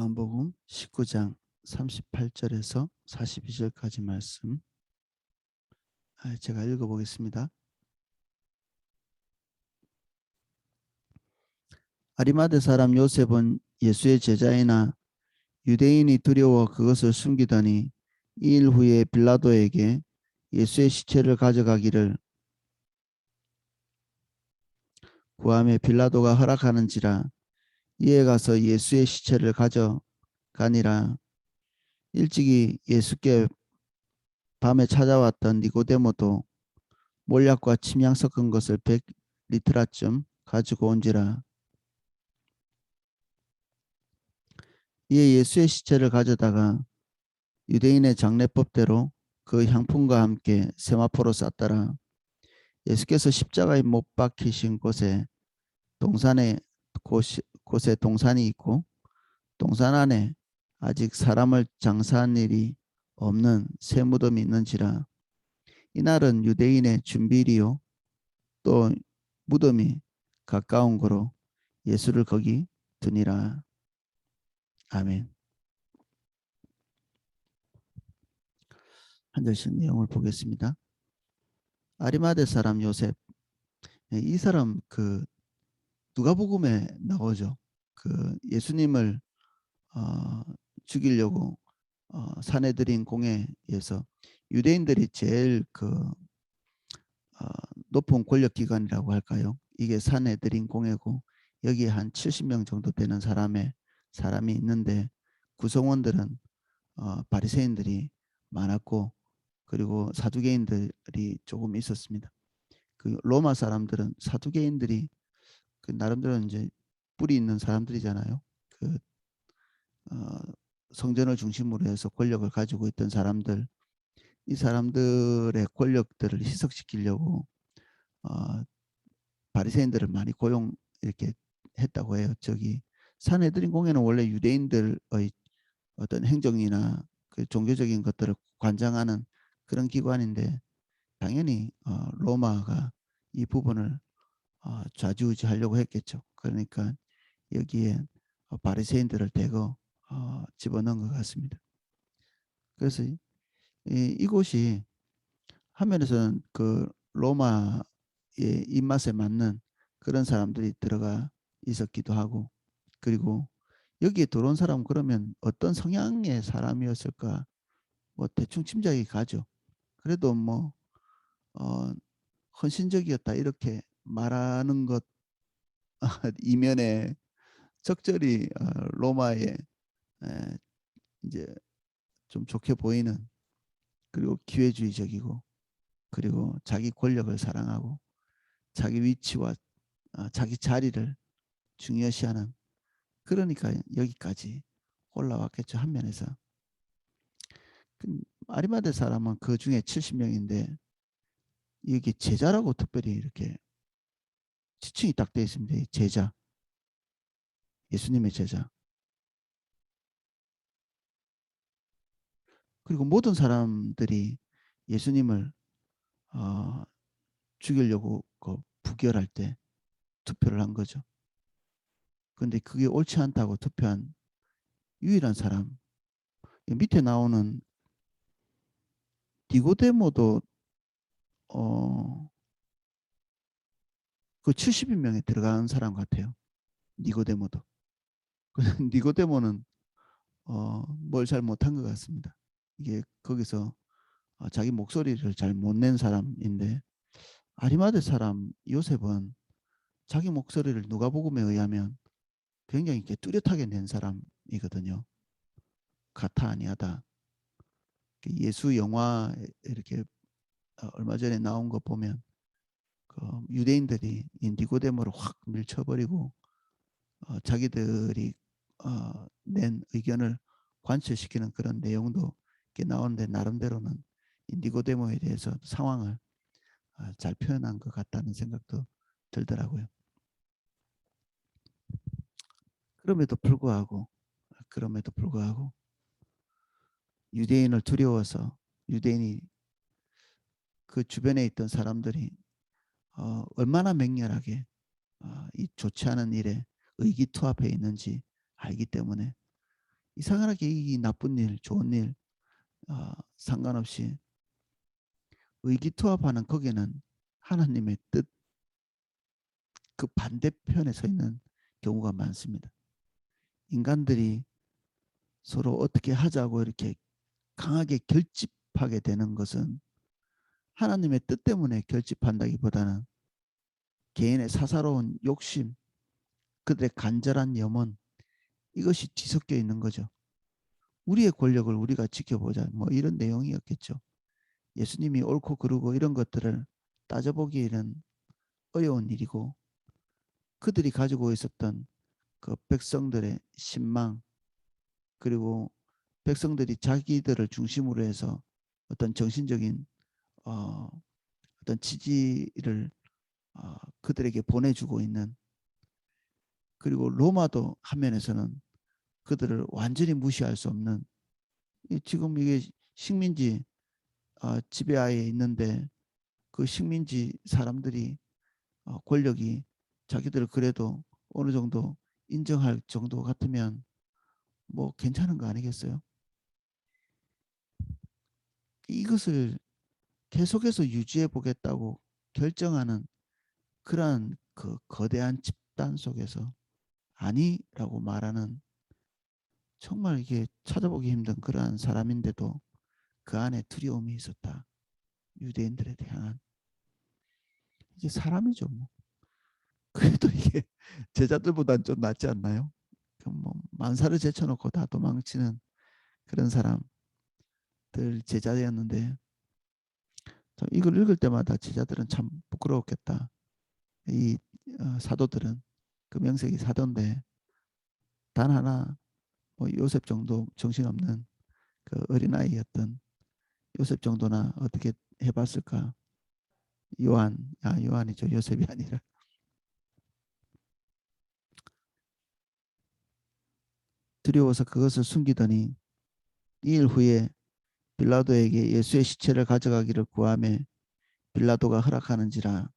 요한복음 19장 38절에서 42절까지 말씀 아, 제가 읽어보겠습니다. 아리마대 사람 요셉은 예수의 제자이나 유대인이 두려워 그것을 숨기더니 이 일 후에 빌라도에게 예수의 시체를 가져가기를 구함에 빌라도가 허락하는지라 이에 가서 예수의 시체를 가져가니라. 일찍이 예수께 밤에 찾아왔던 니고데모도 몰약과 침향 섞은 것을 100리트라쯤 가지고 온지라. 이에 예수의 시체를 가져다가 유대인의 장례법대로 그 향품과 함께 세마포로 쌌더라. 예수께서 십자가에 못 박히신 곳에 동산에 곳에 동산이 있고 동산 안에 아직 사람을 장사한 일이 없는 새 무덤이 있는지라 이날은 유대인의 준비리요. 또 무덤이 가까운 거로 예수를 거기 두니라. 아멘. 한 절씩 내용을 보겠습니다. 아리마대 사람 요셉. 이 사람 그 누가복음에 나오죠. 그 예수님을 어, 죽이려고 어, 사내들인 공회에서 유대인들이 제일 그 어, 높은 권력 기관이라고 할까요? 이게 사내들인 공회고 여기에 한 70명 정도 되는 사람의 사람이 있는데 구성원들은 어, 바리새인들이 많았고 그리고 사두개인들이 조금 있었습니다. 그 로마 사람들은 사두개인들이 그 나름대로 이제 뿌리 있는 사람들이잖아요. 그 어, 성전을 중심으로 해서 권력을 가지고 있던 사람들, 이 사람들의 권력들을 희석시키려고 어, 바리새인들을 많이 고용 이렇게 했다고 해요. 저기 산헤드린 공회는 원래 유대인들의 어떤 행정이나 그 종교적인 것들을 관장하는 그런 기관인데 당연히 어, 로마가 이 부분을 어, 좌지우지 하려고 했겠죠. 그러니까 여기에 어, 바리새인들을 대거 어, 집어넣은 것 같습니다. 그래서 이, 이곳이 화면에서는 그 로마의 입맛에 맞는 그런 사람들이 들어가 있었기도 하고 그리고 여기에 들어온 사람 그러면 어떤 성향의 사람이었을까 뭐 대충 짐작이 가죠. 그래도 뭐 어, 헌신적이었다 이렇게 말하는 것 이면에 적절히 어, 로마에 이제 좀 좋게 보이는 그리고 기회주의적이고 그리고 자기 권력을 사랑하고 자기 위치와 어, 자기 자리를 중요시하는 그러니까 여기까지 올라왔겠죠 한 면에서. 그 아리마대 사람은 그 중에 70명인데 이게 제자라고 특별히 이렇게 지칭이 딱 되어 있습니다. 제자. 예수님의 제자. 그리고 모든 사람들이 예수님을 어, 죽이려고 그 부결할 때 투표를 한 거죠. 그런데 그게 옳지 않다고 투표한 유일한 사람 밑에 나오는 디고데모도 어, 그 70인명에 들어간 사람 같아요. 니고데모도. 니고데모는 어, 뭘 잘 못한 것 같습니다. 이게 거기서 어, 자기 목소리를 잘 못 낸 사람인데 아리마드 사람 요셉은 자기 목소리를 누가복음에 의하면 굉장히 이렇게 뚜렷하게 낸 사람이거든요. 가타 아니하다. 예수 영화 이렇게 어, 얼마 전에 나온 거 보면 그 유대인들이 인디고데모를 확 밀쳐버리고 어, 자기들이 어, 낸 의견을 관철시키는 그런 내용도 나오는데 나름대로는 인디고데모에 대해서 상황을 어, 잘 표현한 것 같다는 생각도 들더라고요. 그럼에도 불구하고 그럼에도 불구하고 유대인을 두려워서 유대인이 그 주변에 있던 사람들이 어, 얼마나 맹렬하게 어, 이 좋지 않은 일에 의기투합해 있는지 알기 때문에 이상하게 이 나쁜 일, 좋은 일 어, 상관없이 의기투합하는 거기에는 하나님의 뜻 그 반대편에 서 있는 경우가 많습니다. 인간들이 서로 어떻게 하자고 이렇게 강하게 결집하게 되는 것은 하나님의 뜻 때문에 결집한다기보다는 개인의 사사로운 욕심, 그들의 간절한 염원 이것이 뒤섞여 있는 거죠. 우리의 권력을 우리가 지켜보자 뭐 이런 내용이었겠죠. 예수님이 옳고 그르고 이런 것들을 따져보기에는 어려운 일이고 그들이 가지고 있었던 그 백성들의 신망 그리고 백성들이 자기들을 중심으로 해서 어떤 정신적인 어, 어떤 지지를 어, 그들에게 보내주고 있는 그리고 로마도 한 면에서는 그들을 완전히 무시할 수 없는 지금 이게 식민지 어, 지배하에 있는데 그 식민지 사람들이 어, 권력이 자기들을 그래도 어느 정도 인정할 정도 같으면 뭐 괜찮은 거 아니겠어요? 이것을 계속해서 유지해 보겠다고 결정하는 그러한 그 거대한 집단 속에서 아니라고 말하는 정말 이게 찾아보기 힘든 그러한 사람인데도 그 안에 두려움이 있었다. 유대인들에 대한 이게 사람이죠. 뭐. 그래도 이게 제자들보다는 좀 낫지 않나요? 뭐 만사를 제쳐놓고 다 도망치는 그런 사람들 제자였는데 이걸 읽을 때마다 제자들은 참 부끄러웠겠다. 이 어, 사도들은 그 명색이 사도인데 단 하나 뭐 요셉 정도 정신없는 그 어린아이였던 요셉 정도나 어떻게 해봤을까? 요한, 아 요한이죠. 요셉이 아니라 두려워서 그것을 숨기더니 이일 후에 빌라도에게 예수의 시체를 가져가기를 구하며 빌라도가 허락하는지라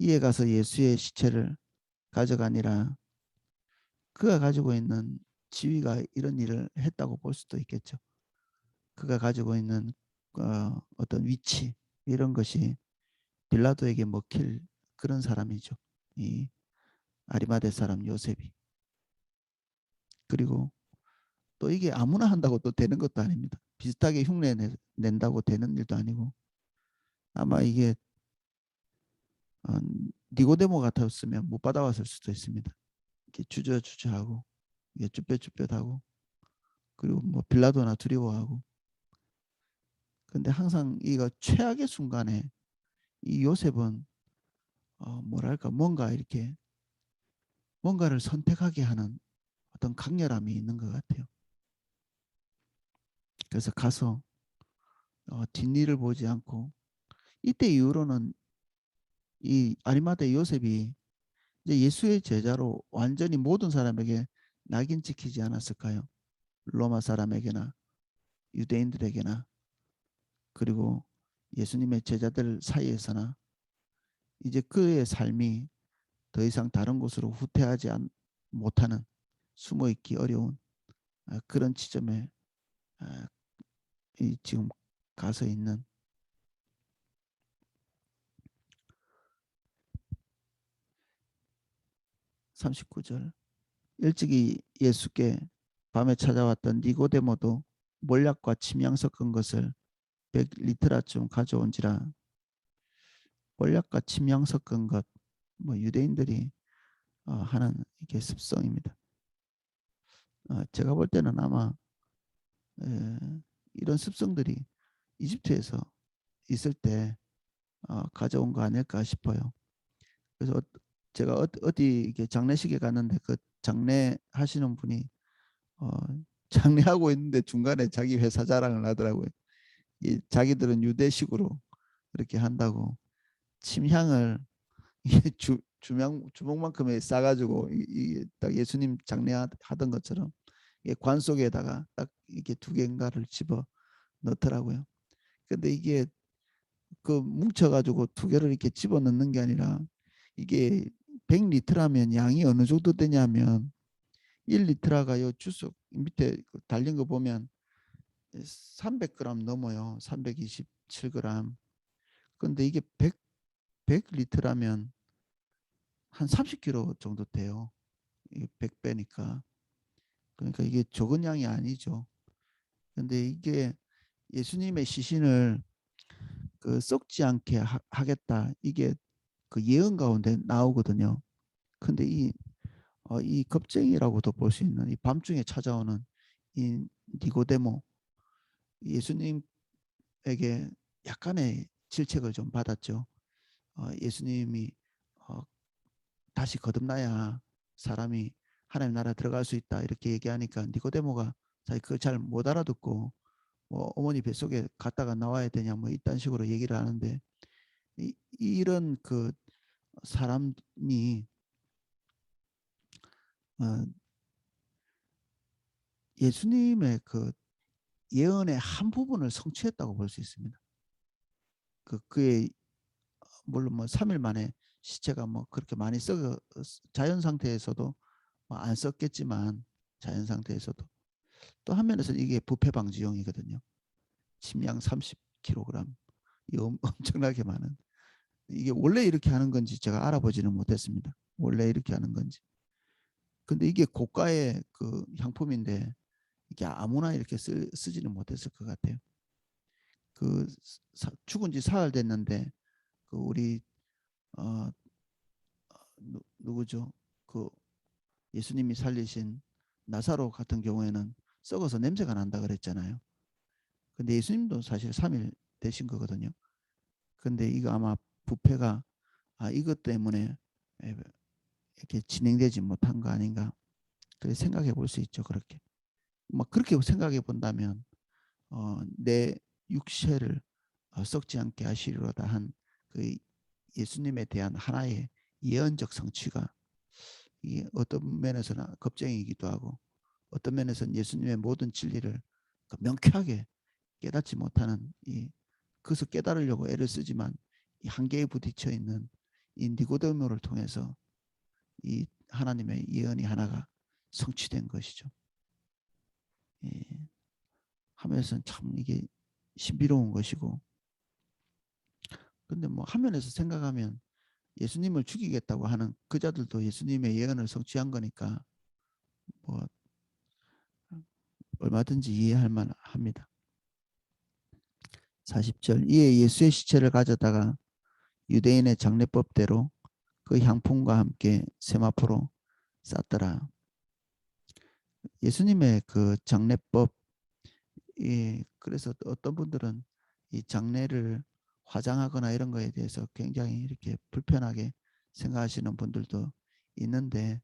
이에 가서 예수의 시체를 가져가니라 그가 가지고 있는 지위가 이런 일을 했다고 볼 수도 있겠죠. 그가 가지고 있는 어, 어떤 위치 이런 것이 빌라도에게 먹힐 그런 사람이죠. 이 아리마대 사람 요셉이. 그리고 또 이게 아무나 한다고 또 되는 것도 아닙니다. 비슷하게 흉내 낸다고 되는 일도 아니고 아마 이게 어, 니고데모 같았으면 못 받아왔을 수도 있습니다. 이렇게 주저주저하고 이게 쭈뼛쭈뼛하고 그리고 뭐 빌라도나 두려워하고 근데 항상 이거 최악의 순간에 이 요셉은 어, 뭐랄까 뭔가 이렇게 뭔가를 선택하게 하는 어떤 강렬함이 있는 것 같아요. 그래서 가서 어, 뒷일을 보지 않고 이때 이후로는 이 아리마대 요셉이 이제 예수의 제자로 완전히 모든 사람에게 낙인 찍히지 않았을까요? 로마 사람에게나 유대인들에게나 그리고 예수님의 제자들 사이에서나 이제 그의 삶이 더 이상 다른 곳으로 후퇴하지 못하는 숨어 있기 어려운 아, 그런 지점에 아, 지금 가서 있는 39절 일찍이 예수께 밤에 찾아왔던 니고데모도 몰약과 침향 섞은 것을 100리트라쯤 가져온지라 몰약과 침향 섞은 것 뭐 유대인들이 어, 하는 이게 습성입니다. 어, 제가 볼 때는 아마 이런 습성들이 이집트에서 있을 때 어, 가져온 거 아닐까 싶어요. 그래서 제가 어, 어디 장례식에 갔는데 그 장례 하시는 분이 어, 장례하고 있는데 중간에 자기 회사 자랑을 하더라고요. 이 자기들은 유대식으로 이렇게 한다고 침향을 이게 주, 주명 주먹만큼에 싸가지고 이딱 예수님 장례하던 것처럼 관 속에다가 딱 이렇게 두 개인가를 집어 넣더라고요. 근데 이게 그 뭉쳐가지고 두 개를 이렇게 집어 넣는 게 아니라 이게 100리터라면 양이 어느 정도 되냐면 1리터가 요 주석 밑에 그 달린 거 보면 300g 넘어요. 327g. 근데 이게 100 100리터라면 한 30kg 정도 돼요. 이게 100배니까. 그러니까 이게 적은 양이 아니죠. 근데 이게 예수님의 시신을 그 썩지 않게 하, 하겠다. 이게 그 예언 가운데 나오거든요. 근데 이, 어, 이 겁쟁이라고도 볼 수 있는 이 밤중에 찾아오는 이 니고데모 예수님에게 약간의 질책을 좀 받았죠. 어, 예수님이 어, 다시 거듭나야 사람이 하나님 나라 들어갈 수 있다 이렇게 얘기하니까 니고데모가 자기 그걸 잘 못 알아듣고 뭐 어머니 뱃속에 갔다가 나와야 되냐 뭐 이딴 식으로 얘기를 하는데 이, 이런 그 사람이 어, 예수님의 그 예언의 한 부분을 성취했다고 볼 수 있습니다. 그 그의 물론 뭐 3일 만에 시체가 뭐 그렇게 많이 썩어 자연 상태에서도 뭐안 썩겠지만 자연 상태에서도 또 한면에서 이게 부패 방지용이거든요. 침량 30kg 이 엄청나게 많은 이게 원래 이렇게 하는 건지 제가 알아보지는 못했습니다. 원래 이렇게 하는 건지. 근데 이게 고가의 그 향품인데 이게 아무나 이렇게 쓰, 쓰지는 못했을 것 같아요. 그 사, 죽은 지 사흘 됐는데 그 우리 어 누, 누구죠? 그 예수님이 살리신 나사로 같은 경우에는 썩어서 냄새가 난다 그랬잖아요. 근데 예수님도 사실 3일 되신 거거든요. 근데 이거 아마 부패가 아 이것 때문에 이렇게 진행되지 못한 거 아닌가 그렇게 생각해 볼 수 있죠. 그렇게 뭐 그렇게 생각해 본다면 어, 내 육체를 어, 썩지 않게 하시리로다 한 그 예수님에 대한 하나의 예언적 성취가 이 어떤 면에서는 겁쟁이기도 하고 어떤 면에서는 예수님의 모든 진리를 그 명쾌하게 깨닫지 못하는 이 그것을 깨달으려고 애를 쓰지만 이 한계에 부딪혀 있는 이 니고데모를 통해서 이 하나님의 예언이 하나가 성취된 것이죠. 예. 하면서 참 이게 신비로운 것이고 근데 뭐 화면에서 생각하면 예수님을 죽이겠다고 하는 그 자들도 예수님의 예언을 성취한 거니까 뭐 얼마든지 이해할 만합니다. 40절 이에 예수의 시체를 가져다가 유대인의 장례법대로 그 향품과 함께 세마포로 쌌더라. 예수님의 그 장례법 이 그래서 어떤 분들은 이 장례를 화장하거나 이런 거에 대해서 굉장히 이렇게 불편하게 생각하시는 분들도 있는데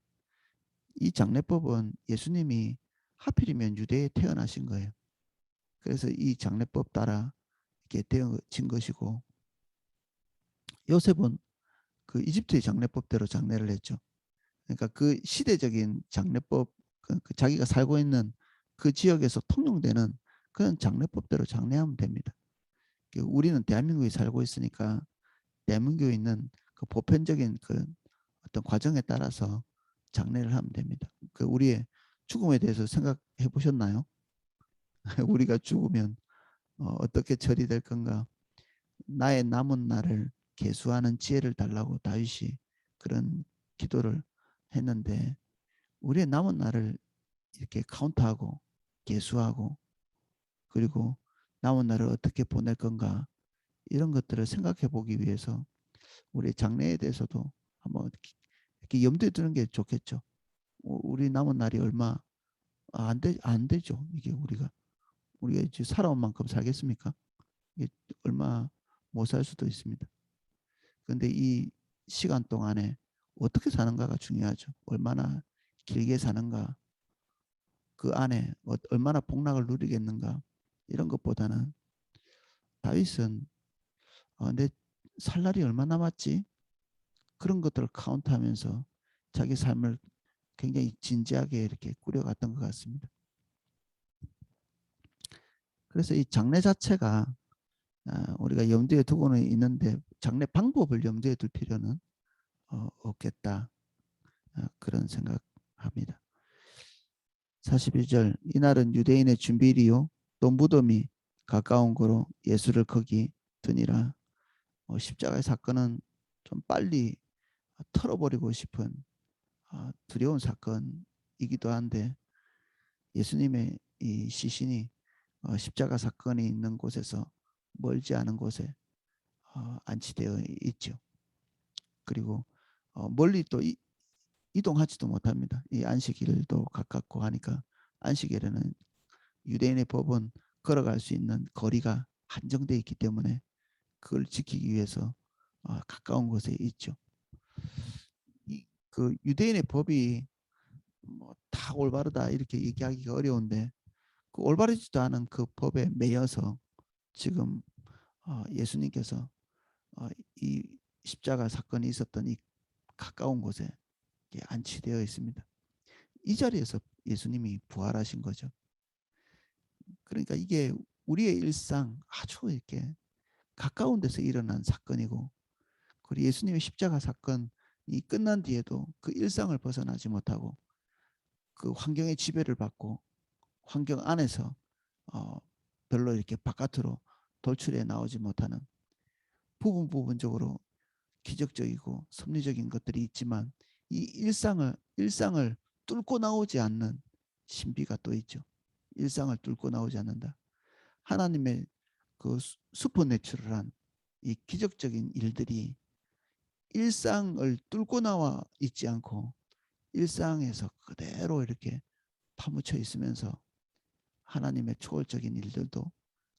이 장례법은 예수님이 하필이면 유대에 태어나신 거예요. 그래서 이 장례법 따라 이렇게 되어진 것이고 요셉은 그 이집트의 장례법대로 장례를 했죠. 그러니까 그 시대적인 장례법 그, 그 자기가 살고 있는 그 지역에서 통용되는 그런 장례법대로 장례하면 됩니다. 그 우리는 대한민국에 살고 있으니까 대한민국에 있는 그 보편적인 그 어떤 과정에 따라서 장례를 하면 됩니다. 그 우리의 죽음에 대해서 생각해 보셨나요? 우리가 죽으면 어, 떻게 처리될 건가? 나의 남은 날을 계수하는 지혜를 달라고 다윗이 그런 기도를 했는데 우리의 남은 날을 이렇게 카운트하고 계수하고 그리고 남은 날을 어떻게 보낼 건가 이런 것들을 생각해 보기 위해서 우리 장래에 대해서도 한번 이렇게 염두에 두는 게 좋겠죠. 우리 남은 날이 얼마 안, 되, 안 되죠. 이게 우리가 우리가 이제 살아온 만큼 살겠습니까? 이게 얼마 못 살 수도 있습니다. 그런데 이 시간 동안에 어떻게 사는가가 중요하죠. 얼마나 길게 사는가, 그 안에 어, 얼마나 복락을 누리겠는가 이런 것보다는 다윗은 어, 내살 날이 얼마 남았지? 그런 것들을 카운트하면서 자기 삶을 굉장히 진지하게 이렇게 꾸려갔던 것 같습니다. 그래서 이 장례 자체가 아, 우리가 염두에 두고는 있는데 장례 방법을 염두에 둘 필요는 어, 없겠다 아, 그런 생각합니다. 41절 이날은 유대인의 준비일이요 또 무덤이 가까운 거로 예수를 거기 두니라 어, 십자가의 사건은 좀 빨리 털어버리고 싶은 어, 두려운 사건이기도 한데 예수님의 이 시신이 어, 십자가 사건이 있는 곳에서 멀지 않은 곳에 어, 안치되어 있죠. 그리고 어, 멀리 또 이, 이동하지도 못합니다. 이 안식일도 가깝고 하니까 안식일에는 유대인의 법은 걸어갈 수 있는 거리가 한정되어 있기 때문에 그걸 지키기 위해서 어, 가까운 곳에 있죠. 이, 그 유대인의 법이 뭐 다 올바르다 이렇게 얘기하기가 어려운데 그 올바르지도 않은 그 법에 매여서 지금 어, 예수님께서 어, 이 십자가 사건이 있었던 이 가까운 곳에 안치되어 있습니다. 이 자리에서 예수님이 부활하신 거죠. 그러니까 이게 우리의 일상 아주 이렇게 가까운 데서 일어난 사건이고 그리고 예수님의 십자가 사건이 끝난 뒤에도 그 일상을 벗어나지 못하고 그 환경의 지배를 받고 환경 안에서 어 별로 이렇게 바깥으로 돌출해 나오지 못하는 부분 부분적으로 기적적이고 섭리적인 것들이 있지만 이 일상을 일상을 뚫고 나오지 않는 신비가 또 있죠. 일상을 뚫고 나오지 않는다. 하나님의 그 슈퍼내추럴한 이 기적적인 일들이 일상을 뚫고 나와 있지 않고 일상에서 그대로 이렇게 파묻혀 있으면서 하나님의 초월적인 일들도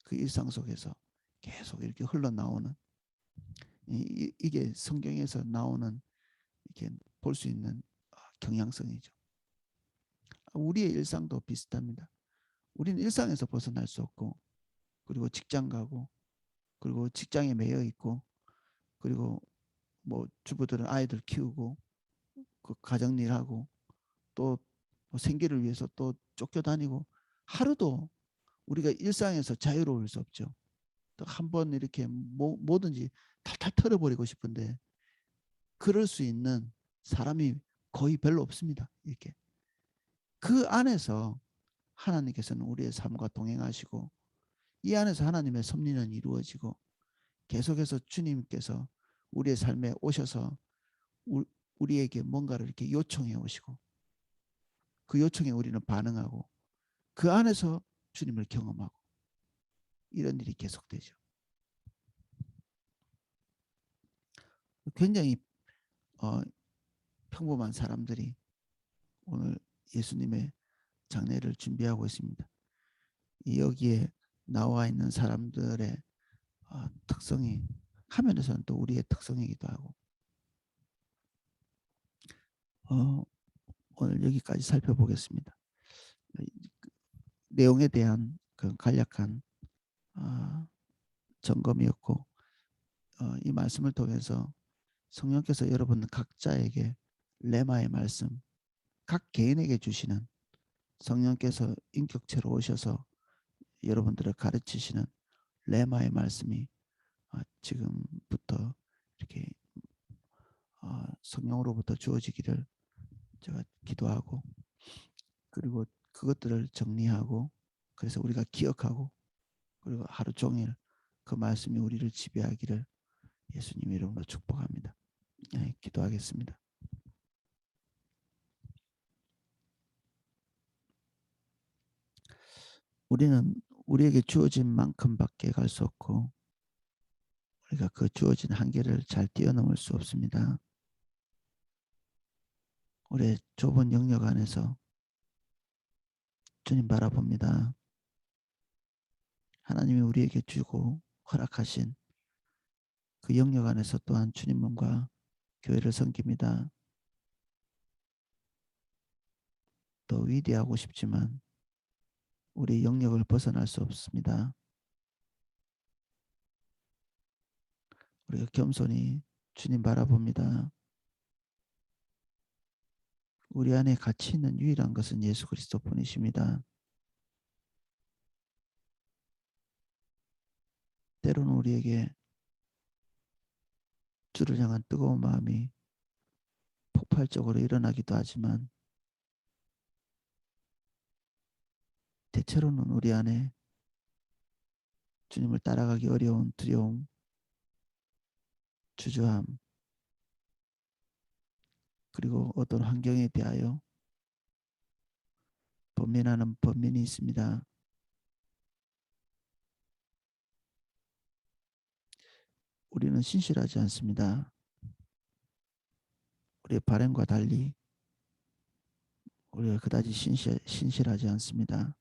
그 일상 속에서 계속 이렇게 흘러나오는 이, 이게 성경에서 나오는 이렇게 볼 수 있는 어, 경향성이죠. 우리의 일상도 비슷합니다. 우리는 일상에서 벗어날 수 없고 그리고 직장 가고 그리고 직장에 매여 있고 그리고 뭐 주부들은 아이들 키우고 그 가정 일 하고 또 뭐 생계를 위해서 또 쫓겨 다니고 하루도 우리가 일상에서 자유로울 수 없죠. 또 한 번 이렇게 뭐, 뭐든지 탈탈 털어버리고 싶은데 그럴 수 있는 사람이 거의 별로 없습니다. 이렇게 그 안에서 하나님께서는 우리의 삶과 동행하시고 이 안에서 하나님의 섭리는 이루어지고 계속해서 주님께서 우리의 삶에 오셔서 우리에게 뭔가를 이렇게 요청해 오시고 그 요청에 우리는 반응하고 그 안에서 주님을 경험하고 이런 일이 계속되죠. 굉장히 어, 평범한 사람들이 오늘 예수님의 장례를 준비하고 있습니다. 여기에 나와 있는 사람들의 어, 특성이 화면에서는 또 우리의 특성이기도 하고 어, 오늘 여기까지 살펴보겠습니다. 그 내용에 대한 그 간략한 어, 점검이었고 어, 이 말씀을 통해서 성령께서 여러분 각자에게 레마의 말씀 각 개인에게 주시는 성령께서 인격체로 오셔서 여러분들을 가르치시는 레마의 말씀이 어, 지금부터 이렇게 어, 성령으로부터 주어지기를 제가 기도하고 그리고 그것들을 정리하고 그래서 우리가 기억하고 그리고 하루 종일 그 말씀이 우리를 지배하기를 예수님 이름으로 축복합니다. 네, 기도하겠습니다. 우리는 우리에게 주어진 만큼밖에 갈 수 없고 우리가 그 주어진 한계를 잘 뛰어넘을 수 없습니다. 우리의 좁은 영역 안에서 주님 바라봅니다. 하나님이 우리에게 주고 허락하신 그 영역 안에서 또한 주님과 교회를 섬깁니다. 더 위대하고 싶지만 우리 영역을 벗어날 수 없습니다. 우리가 겸손히 주님 바라봅니다. 우리 안에 가치 있는 유일한 것은 예수 그리스도 뿐이십니다. 때로는 우리에게 주를 향한 뜨거운 마음이 폭발적으로 일어나기도 하지만 대체로는 우리 안에 주님을 따라가기 어려운 두려움, 주저함, 그리고 어떤 환경에 대하여 번민하는 번민이 있습니다. 우리는 신실하지 않습니다. 우리의 발행과 달리 우리가 그다지 신실, 신실하지 않습니다.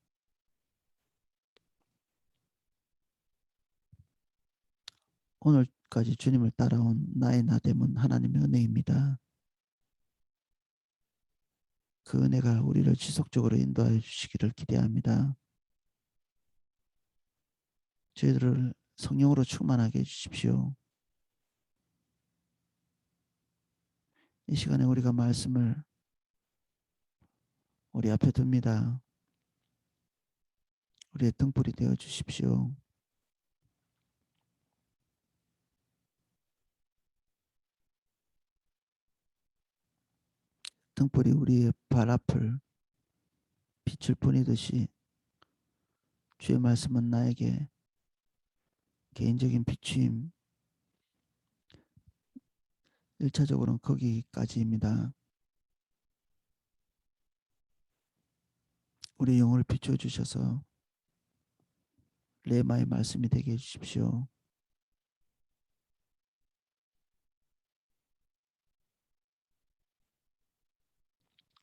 오늘까지 주님을 따라온 나의 나됨은 하나님의 은혜입니다. 그 은혜가 우리를 지속적으로 인도하여 주시기를 기대합니다. 저희들을 성령으로 충만하게 해주십시오. 이 시간에 우리가 말씀을 우리 앞에 둡니다. 우리의 등불이 되어 주십시오. 등불이 우리의 발 앞을 빛을 뿐이듯이 주의 말씀은 나에게 개인적인 비추임 1차적으로는 거기까지입니다. 우리 영혼을 비추어 주셔서 레마의 말씀이 되게 해주십시오.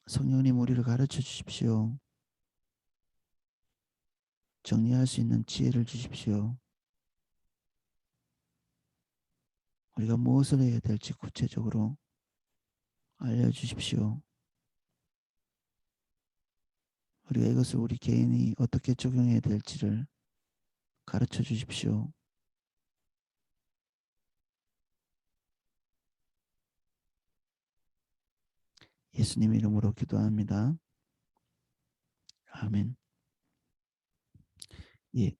성령님 우리를 가르쳐 주십시오. 정리할 수 있는 지혜를 주십시오. 우리가 무엇을 해야 될지 구체적으로 알려주십시오. 우리가 이것을 우리 개인이 어떻게 적용해야 될지를 가르쳐 주십시오. 예수님 이름으로 기도합니다. 아멘. 예,